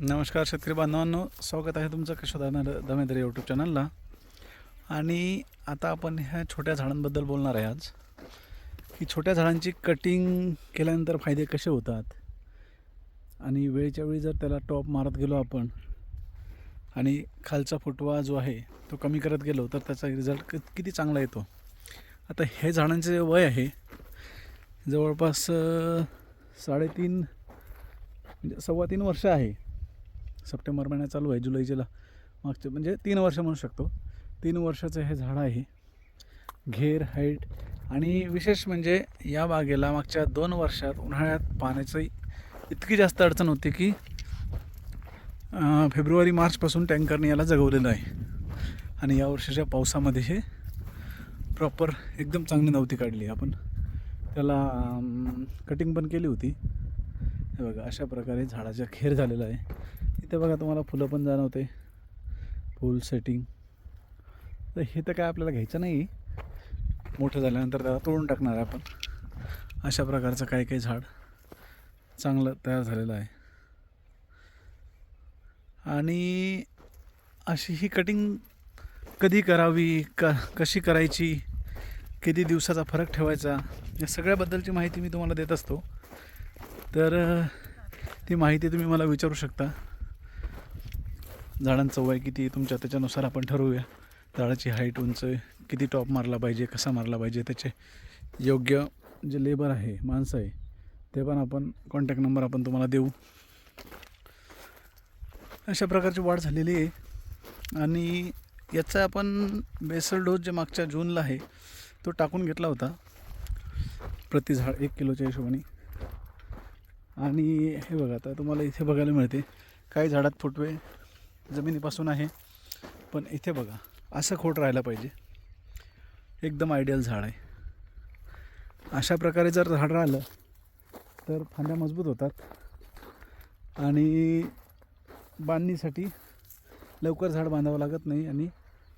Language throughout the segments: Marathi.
नमस्कार शेतकरी बांधवांनो स्वागत आहे तुमचं कशोदाना दमेदरे यूट्यूब चॅनलला आणि आता आपण ह्या छोट्या झाडांबद्दल बोलणार आहे आज. की छोट्या झाडांची कटिंग केल्यानंतर फायदे कसे होतात? आणि वेळच्या वेळी जर त्याला टॉप मारत गेलो आपण आणि खालचा फुटवा जो आहे तो कमी करत गेलो तर त्याचा रिझल्ट किती चांगला येतो? आता हे झाडांचे जे वय आहे जवळपास साडेतीन म्हणजे सव्वा तीन वर्ष आहे. सप्टेंबर महिन्यात चालू आहे जुलैच्या मागचे म्हणजे तीन वर्ष म्हणू शकतो. तीन वर्षाचं हे झाड आहे. घेर हाईट आणि विशेष म्हणजे या बागेला मागच्या दोन वर्षात उन्हाळ्यात पाण्याची इतकी जास्त अडचण होती की फेब्रुवारी मार्चपासून टँकरने याला जगवलेलं आहे. आणि या वर्षाच्या पावसामध्ये हे प्रॉपर एकदम चांगली नव्हती काढली. आपण त्याला कटिंग पण केली होती. हे बघा अशा प्रकारे झाडाचा खेर झालेला आहे. इथे बघा तुम्हाला फुलं पण जाणवते. फुल सेटिंग तर हे तर काय आपल्याला घ्यायचं नाही. मोठं झाल्यानंतर त्याला तोडून टाकणार आहे आपण. अशा प्रकारचं काही काही झाड चांगलं तयार झालेलं आहे. आणि अशी ही कटिंग कधी करावी? क कशी करायची? किती दिवसाचा फरक ठेवायचा? या सगळ्याबद्दलची माहिती मी तुम्हाला देत असतो. तर ती माहिती तुम्ही मला विचारू शकता. झाडांचं वय किती तुमच्या? त्याच्यानुसार आपण ठरवूया. झाडाची हाईट उंच किती टॉप मारला पाहिजे कसा मारला पाहिजे त्याचे योग्य जे लेबर आहे माणसं आहे ते पण आपण कॉन्टॅक्ट नंबर आपण तुम्हाला देऊ. अशा प्रकारची वाढ झालेली आहे. आणि याचा आपण बेसल डोस जे मागच्या जूनला आहे तो टाकून घेतला होता. प्रति झाड एक किलोच्या हिशोबाने. आणि हे बघा आता तुम्हाला इथे बघायला मिळते. काही झाडात फुटवे जमिनीपासून आहे. पण इथे बघा असं खोट राहायला पाहिजे. एकदम आयडियल झाड आहे. अशा प्रकारे जर झाड राहिलं तर फांद्या मजबूत होतात. आणि बांधणीसाठी लवकर झाड बांधावं लागत नाही आणि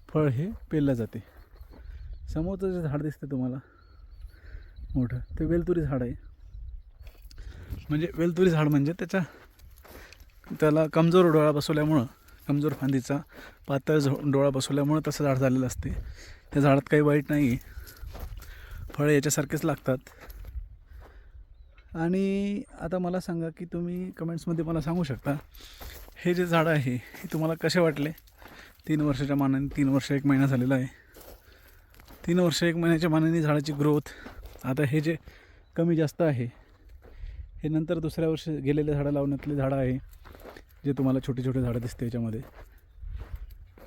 फळ हे पेरलं जाते. समोरचं जे झाड दिसतं तुम्हाला मोठं ते वेलतुरी झाड आहे. म्हणजे वेलतुरी झाड म्हणजे त्याच्या त्याला कमजोर डोळा बसवल्यामुळं कमजोर फांदीचा पातळ झो डोळा बसवल्यामुळं तसं झाड झालेलं असते. त्या झाडात काही वाईट नाही. फळं याच्यासारखेच लागतात. आणि आता मला सांगा की तुम्ही कमेंट्समध्ये मला सांगू शकता हे जे झाडं आहे हे तुम्हाला कसे वाटले? तीन वर्षाच्या मानाने तीन वर्ष एक महिना झालेला आहे. तीन वर्ष एक महिन्याच्या मानाने झाडाची ग्रोथ आता हे जे कमी जास्त आहे हे नंतर दुसऱ्या वर्षी गेलेले झाडं लावण्यातले झाडं आहे. जे तुम्हाला छोटे छोटे झाडं दिसते याच्यामध्ये.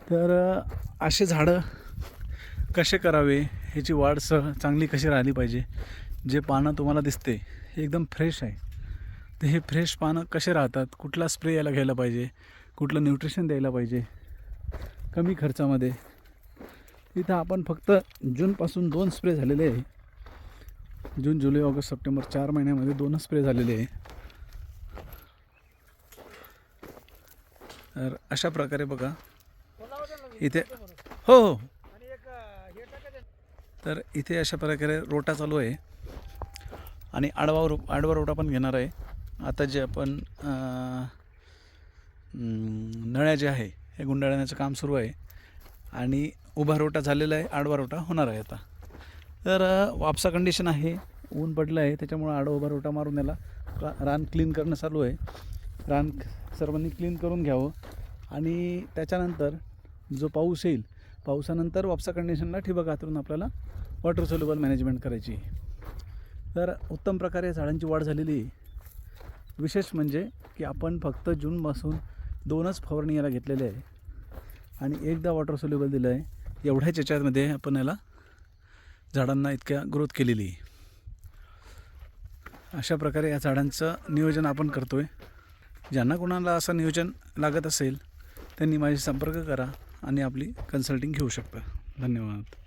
तर असे झाडं कसे करावे? ह्याची वाढ स चांगली कशी राहिली पाहिजे? जे पानं तुम्हाला दिसते हे एकदम फ्रेश आहे. तर हे फ्रेश पानं कसे राहतात? कुठला स्प्रे याला घ्यायला पाहिजे? कुठलं न्यूट्रिशन द्यायला पाहिजे? कमी खर्चामध्ये. इथं आपण फक्त जूनपासून दोन स्प्रे झालेले आहे. जून जुलै ऑगस्ट सप्टेंबर चार महिन्यामध्ये दोनच स्प्रे झालेले आहे. तर अशा प्रकारे बघा. इथे हो हो. तर इथे अशा प्रकारे रोटा चालू आहे. आणि आडवा रो आडवा रोटा पण घेणार आहे. आता जे आपण नळ्या जे आहे हे गुंडाळण्याचं काम सुरू आहे. आणि उभा रोटा झालेला आहे आडवा रोटा होणार आहे आता. तर वापसा कंडिशन आहे. ऊन पडलं आहे त्याच्यामुळं आडवा उभा रोटा मारून याला रान क्लीन करणं चालू आहे. रान सर्वांनी क्लीन करून घ्यावं. आणि त्याच्यानंतर जो पाऊस येईल पावसानंतर वापसा कंडिशनला ठिबक आतरून आपल्याला वॉटर सोल्युबल मॅनेजमेंट करायची. तर उत्तम प्रकारे झाडांची वाढ झालेली विशेष म्हणजे की आपण फक्त जूनपासून दोनच फवारणी याला घेतलेले आहे. आणि एकदा वॉटर सोल्युबल दिलं आहे एवढ्याच याच्यामध्ये आपण याला झाडांना इतक्या ग्रोथ केलेली अशा प्रकारे या झाडांचं नियोजन आपण करतो आहे ज्यांना कोणाला असं नियोजन लागत असेल त्यांनी माझी संपर्क करा आणि आपली कन्सल्टिंग घेऊ शकता. धन्यवाद.